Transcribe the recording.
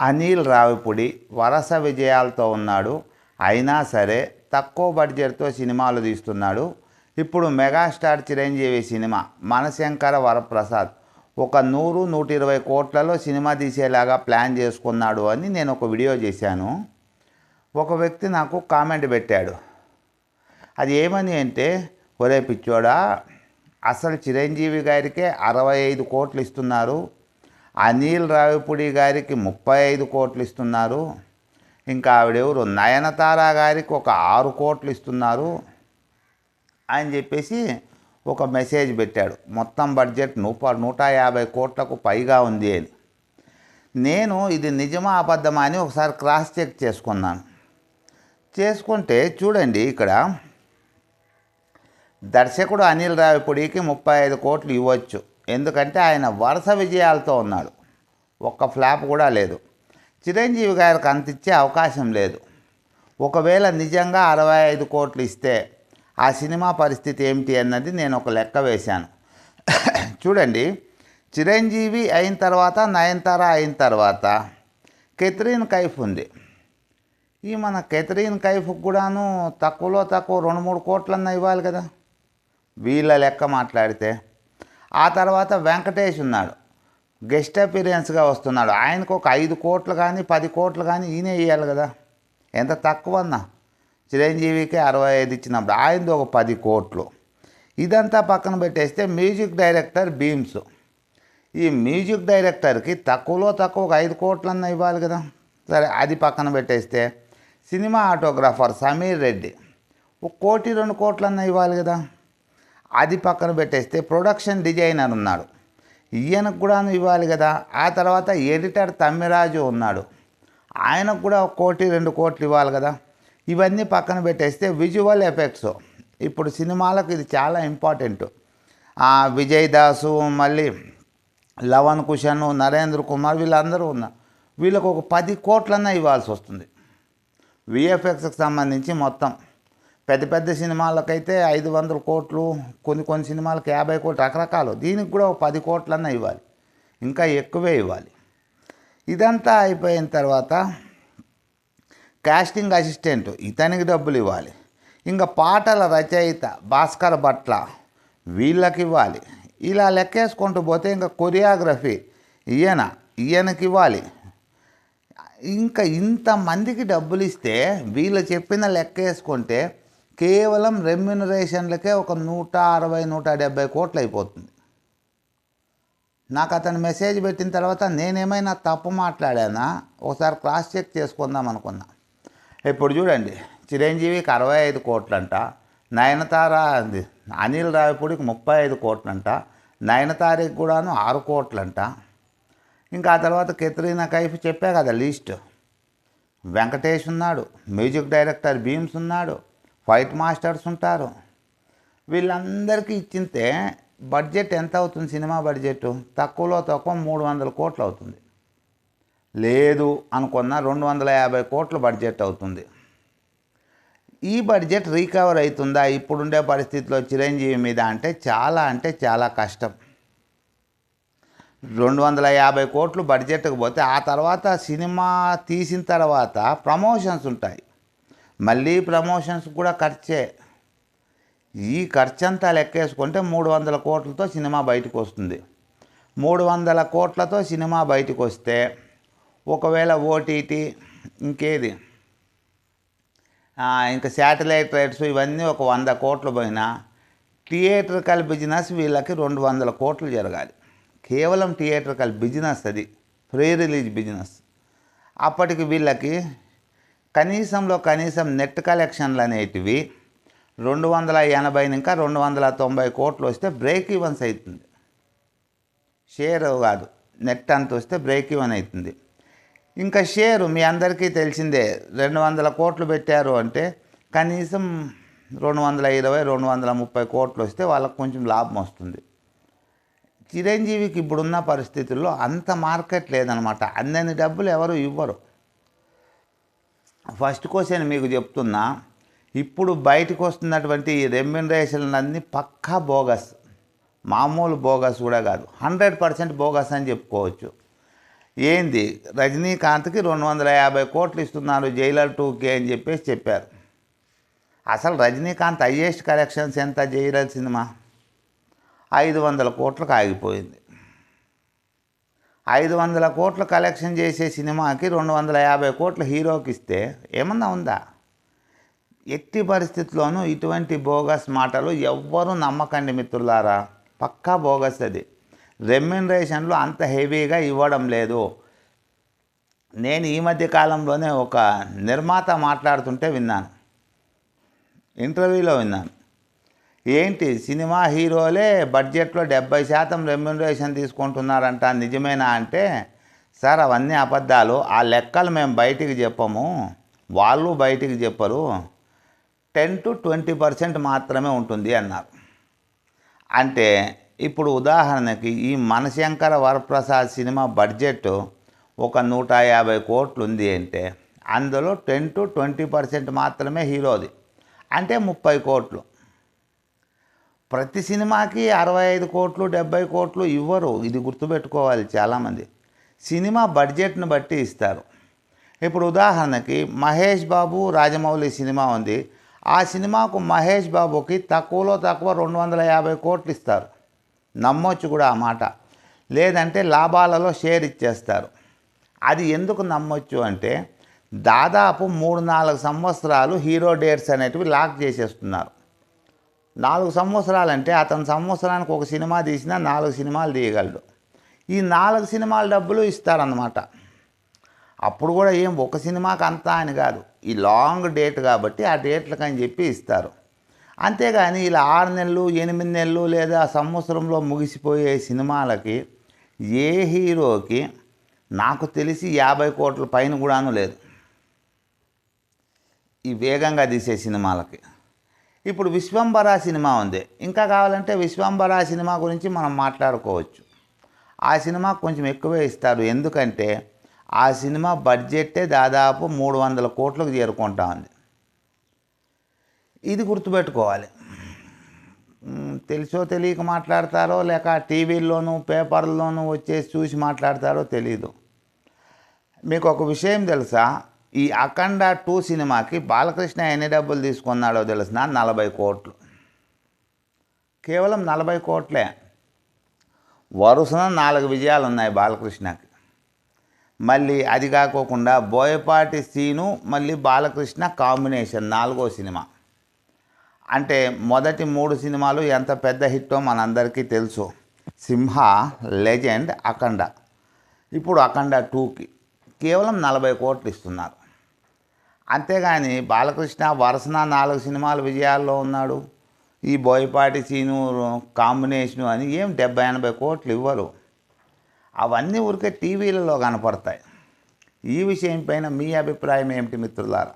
అనిల్ రావిపూడి వరస విజయాలతో ఉన్నాడు. అయినా సరే తక్కువ బడ్జెట్తో సినిమాలు తీస్తున్నాడు. ఇప్పుడు మెగాస్టార్ చిరంజీవి సినిమా మనశంకర వరప్రసాద్ ఒక నూరు నూట ఇరవై కోట్లలో సినిమా తీసేలాగా ప్లాన్ చేసుకున్నాడు అని నేను ఒక వీడియో చేశాను. ఒక వ్యక్తి నాకు కామెంట్ పెట్టాడు. అది ఏమని అంటే ఒరే పిచ్చోడా అసలు చిరంజీవి గారికే అరవై ఐదు కోట్లు ఇస్తున్నారు. అనిల్ రావిపూడి గారికి ముప్పై ఐదు కోట్లు ఇస్తున్నారు. ఇంకా ఆవిడెవరు? నయనతార గారికి ఒక ఆరు కోట్లు ఇస్తున్నారు అని చెప్పేసి ఒక మెసేజ్ పెట్టాడు. మొత్తం బడ్జెట్ నూప నూట యాభై కోట్లకు పైగా ఉంది అని. నేను ఇది నిజమా అబద్ధమా అని ఒకసారి క్రాస్ చెక్ చేసుకున్నాను. చేసుకుంటే చూడండి ఇక్కడ దర్శకుడు అనిల్ రావిపూడికి ముప్పై ఐదు కోట్లు ఇవ్వచ్చు. ఎందుకంటే ఆయన వరుస విజయాలతో ఉన్నాడు. ఒక్క ఫ్లాప్ కూడా లేదు. చిరంజీవి గారికి అంత ఇచ్చే అవకాశం లేదు. ఒకవేళ నిజంగా అరవై ఐదు కోట్లు ఇస్తే ఆ సినిమా పరిస్థితి ఏమిటి అన్నది నేను ఒక లెక్క వేశాను. చూడండి చిరంజీవి అయిన తర్వాత నయనతార అయిన తర్వాత కెథరిన్ కైఫ్ ఉంది. ఈ మన కెథరీన్ కైఫ్ కూడాను తక్కువలో తక్కువ రెండు మూడు కోట్లన్నా ఇవ్వాలి కదా. వీళ్ళ లెక్క మాట్లాడితే ఆ తర్వాత వెంకటేష్ ఉన్నాడు. గెస్ట్ అపీరియన్స్గా వస్తున్నాడు. ఆయనకు ఒక ఐదు కోట్లు కానీ పది కోట్లు కానీ ఈయనే ఇవ్వాలి కదా. ఎంత తక్కువ అన్నా చిరంజీవికి అరవై ఐదు ఇచ్చినప్పుడు ఆయనది ఒక పది కోట్లు. ఇదంతా పక్కన పెట్టేస్తే మ్యూజిక్ డైరెక్టర్ భీమ్స్. ఈ మ్యూజిక్ డైరెక్టర్కి తక్కువలో తక్కువ ఒక ఐదు కోట్లన్నా ఇవ్వాలి కదా. సరే అది పక్కన పెట్టేస్తే సినిమా ఆటోగ్రాఫర్ సమీర్ రెడ్డి. ఒక కోటి రెండు కోట్లన్నా ఇవ్వాలి కదా. అది పక్కన పెట్టేస్తే ప్రొడక్షన్ డిజైనర్ ఉన్నాడు. ఈయనకు కూడా ఇవ్వాలి కదా. ఆ తర్వాత ఎడిటర్ తమ్మిరాజు ఉన్నాడు. ఆయనకు కూడా ఒక కోటి రెండు కోట్లు ఇవ్వాలి కదా. ఇవన్నీ పక్కన పెట్టేస్తే విజువల్ ఎఫెక్ట్స్. ఇప్పుడు సినిమాలకు ఇది చాలా ఇంపార్టెంట్. విజయ్ దాసు మళ్ళీ లవన్ కుషన్ నరేంద్ర కుమార్ వీళ్ళందరూ ఉన్నారు వీళ్ళకు ఒక పది కోట్లన్నా ఇవ్వాల్సి వస్తుంది. విఎఫ్ఎక్స్కి సంబంధించి మొత్తం. పెద్ద పెద్ద సినిమాలకైతే ఐదు వందల కోట్లు కొన్ని కొన్ని సినిమాలకు యాభై కోట్లు రకరకాలు. దీనికి కూడా ఒక పది కోట్లన్నా ఇవ్వాలి. ఇంకా ఎక్కువే ఇవ్వాలి. ఇదంతా అయిపోయిన తర్వాత కాస్టింగ్ అసిస్టెంట్ ఇతనికి డబ్బులు ఇవ్వాలి. ఇంకా పాటల రచయిత భాస్కర్ భట్ల వీళ్ళకి ఇవ్వాలి. ఇలా లెక్కేసుకుంటూ పోతే ఇంకా కొరియోగ్రఫీ ఈయన ఈయనకి ఇవ్వాలి. ఇంకా ఇంతమందికి డబ్బులు ఇస్తే వీళ్ళు చెప్పిన లెక్క వేసుకుంటే కేవలం రెమ్యునరేషన్లకే ఒక నూట అరవై నూట డెబ్బై కోట్లు అయిపోతుంది. నాకు అతను మెసేజ్ పెట్టిన తర్వాత నేనేమైనా తప్పు మాట్లాడానా? ఒకసారి క్రాస్ చెక్ చేసుకుందాం అనుకున్నా. ఇప్పుడు చూడండి చిరంజీవికి అరవై ఐదు కోట్లంట నయనతార అది అనిల్ రావిపూడికి ముప్పై ఐదు కోట్లంట నయనతారికి కూడాను ఆరు కోట్లంట. ఇంకా ఆ తర్వాత కెత్రీనా కైఫ్ చెప్పా కదా లిస్ట్. వెంకటేష్ ఉన్నాడు మ్యూజిక్ డైరెక్టర్ భీమ్స్ ఉన్నాడు ఫైట్ మాస్టర్స్ ఉంటారు. వీళ్ళందరికీ ఇచ్చింతే బడ్జెట్ ఎంత అవుతుంది సినిమా బడ్జెట్ తక్కువలో తక్కువ మూడు వందల కోట్లు అవుతుంది. లేదు అనుకున్న రెండు వందల యాభై కోట్లు బడ్జెట్ అవుతుంది. ఈ బడ్జెట్ రీకవర్ అవుతుందా? ఇప్పుడుండే పరిస్థితిలో చిరంజీవి మీద అంటే చాలా అంటే చాలా కష్టం. రెండు వందల యాభై కోట్లు బడ్జెట్కి పోతే ఆ తర్వాత సినిమా తీసిన తర్వాత ప్రమోషన్స్ ఉంటాయి. మళ్ళీ ప్రమోషన్స్ కూడా ఖర్చే. ఈ ఖర్చంతా లెక్కేసుకుంటే మూడు వందల కోట్లతో సినిమా బయటకు వస్తుంది మూడు వందల కోట్లతో సినిమా బయటకు వస్తే ఒకవేళ ఓటీటీ ఇంకేది? ఇంకా శాటిలైట్ రైట్స్ ఇవన్నీ ఒక వంద కోట్లు పోయినా థియేటర్కల్ బిజినెస్ వీళ్ళకి రెండు వందల కోట్లు జరగాలి. కేవలం థియేటర్కల్ బిజినెస్ అది. Pre release business. అప్పటికి వీళ్ళకి కనీసంలో కనీసం నెట్ కలెక్షన్లు అనేటివి రెండు వందల ఎనభై ఇంకా రెండు వందల తొంభై కోట్లు వస్తే బ్రేక్ ఈవెన్స్ అవుతుంది షేర్ కాదు నెట్ అంత వస్తే బ్రేక్ ఈవెన్ అవుతుంది ఇంకా షేరు మీ అందరికీ తెలిసిందే రెండు వందల కోట్లు పెట్టారు అంటే కనీసం రెండు వందల ఇరవై రెండు వందల ముప్పై కోట్లు వస్తే వాళ్ళకు కొంచెం లాభం వస్తుంది. చిరంజీవికి ఇప్పుడున్న పరిస్థితుల్లో అంత మార్కెట్ లేదనమాట. అందని డబ్బులు ఎవరు ఇవ్వరు. ఫస్ట్ క్వశ్చన్ మీకు చెప్తున్నా ఇప్పుడు బయటకు వస్తున్నటువంటి ఈ రెమ్యునరేషన్లన్నీ పక్కా బోగస్ మామూలు బోగస్ కూడా కాదు హండ్రెడ్ పర్సెంట్ బోగస్ అని చెప్పుకోవచ్చు. ఏంది? రజనీకాంత్కి రెండు వందల యాభై కోట్లు ఇస్తున్నారు జైలర్ టూకే అని చెప్పేసి చెప్పారు. అసలు రజనీకాంత్ హయ్యెస్ట్ కలెక్షన్స్ ఎంత జైలర్ సినిమా? ఐదు వందల కోట్లకు ఆగిపోయింది. ఐదు వందల కోట్లు కలెక్షన్ చేసే సినిమాకి రెండు వందల యాభై కోట్ల హీరోకి ఇస్తే ఏమన్నా ఉందా? ఎట్టి పరిస్థితుల్లోనూ ఇటువంటి బోగస్ మాటలు ఎవ్వరూ నమ్మకండి మిత్రులారా. పక్కా బోగస్ అది. రెమ్యునరేషన్లు అంత హెవీగా ఇవ్వడం లేదు. నేను ఈ మధ్య కాలంలోనే ఒక నిర్మాత మాట్లాడుతుంటే విన్నాను. ఇంటర్వ్యూలో విన్నాను. ఏంటి సినిమా హీరోలే బడ్జెట్లో డెబ్బై శాతం రెమ్యునరేషన్ తీసుకుంటున్నారంట నిజమేనా అంటే? సార్ అవన్నీ అబద్ధాలు. ఆ లెక్కలు మేము బయటికి చెప్పము. వాళ్ళు బయటికి చెప్పరు. టెన్ టు ట్వంటీ పర్సెంట్ మాత్రమే ఉంటుంది అన్నారు. అంటే ఇప్పుడు ఉదాహరణకి ఈ మనశంకర వరప్రసాద్ సినిమా బడ్జెట్ ఒక నూట యాభై కోట్లు ఉంది అంటే అందులో టెన్ టు ట్వంటీ పర్సెంట్ మాత్రమే హీరోది. అంటే ముప్పై కోట్లు. ప్రతి సినిమాకి అరవై ఐదు కోట్లు డెబ్బై కోట్లు ఇవ్వరు. ఇది గుర్తుపెట్టుకోవాలి చాలామంది. సినిమా బడ్జెట్ను బట్టి ఇస్తారు. ఇప్పుడు ఉదాహరణకి మహేష్ బాబు రాజమౌళి సినిమా ఉంది. ఆ సినిమాకు మహేష్ బాబుకి తక్కువలో తక్కువ రెండు వందల యాభై కోట్లు ఇస్తారు. నమ్మొచ్చు కూడా ఆ మాట. లేదంటే లాభాలలో షేర్ ఇచ్చేస్తారు. అది ఎందుకు నమ్మొచ్చు అంటే దాదాపు మూడు నాలుగు సంవత్సరాలు హీరో డేట్స్ అనేటివి లాక్ చేసేస్తున్నారు. నాలుగు సంవత్సరాలు అంటే అతను సంవత్సరానికి ఒక సినిమా తీసినా నాలుగు సినిమాలు తీయగలడు. ఈ నాలుగు సినిమాల డబ్బులు ఇస్తారన్నమాట. అప్పుడు కూడా ఏం ఒక సినిమాకి అంతా అని కాదు. ఈ లాంగ్ డేట్ కాబట్టి ఆ డేట్లకు అని చెప్పి ఇస్తారు. అంతేగాని ఇలా ఆరు నెలలు ఎనిమిది నెలలు లేదా సంవత్సరంలో ముగిసిపోయే సినిమాలకి ఏ హీరోకి నాకు తెలిసి యాభై కోట్ల పైన కూడాను లేదు. ఈ వేగంగా తీసే సినిమాలకి. ఇప్పుడు విశ్వంబర సినిమా ఉంది. ఇంకా కావాలంటే విశ్వంబర సినిమా గురించి మనం మాట్లాడుకోవచ్చు. ఆ సినిమా కొంచెం ఎక్కువే ఇస్తారు. ఎందుకంటే ఆ సినిమా బడ్జెట్టే దాదాపు మూడు వందల కోట్లకు చేరుకుంటా ఉంది. ఇది గుర్తుపెట్టుకోవాలి. తెలుసో తెలియక మాట్లాడతారో లేక టీవీల్లోనూ పేపర్లోనూ వచ్చేసి చూసి మాట్లాడతారో తెలీదు. మీకు ఒక విషయం తెలుసా? ఈ అఖండ టూ సినిమాకి బాలకృష్ణ ఎన్ని డబ్బులు తీసుకున్నాడో తెలిసిన నలభై కోట్లు. కేవలం నలభై కోట్లే. వరుసన నాలుగు విజయాలు ఉన్నాయి బాలకృష్ణకి. మళ్ళీ అది కాకోకుండా బోయపాటి సీను మళ్ళీ బాలకృష్ణ కాంబినేషన్ నాలుగో సినిమా. అంటే మొదటి మూడు సినిమాలు ఎంత పెద్ద హిట్టో మనందరికీ తెలుసు. సింహ లెజెండ్ అఖండ. ఇప్పుడు అఖండ టూకి. కేవలం నలభై కోట్లు ఇస్తున్నారు. అంతేగాని బాలకృష్ణ వరుసన నాలుగు సినిమాలు విజయాల్లో ఉన్నాడు. ఈ బోయపాటి సీను కాంబినేషను అని ఏం డెబ్బై ఎనభై కోట్లు ఇవ్వరు. అవన్నీ ఊరికే టీవీలలో కనపడతాయి. ఈ విషయం పైన మీ అభిప్రాయం ఏమిటి మిత్రులారా?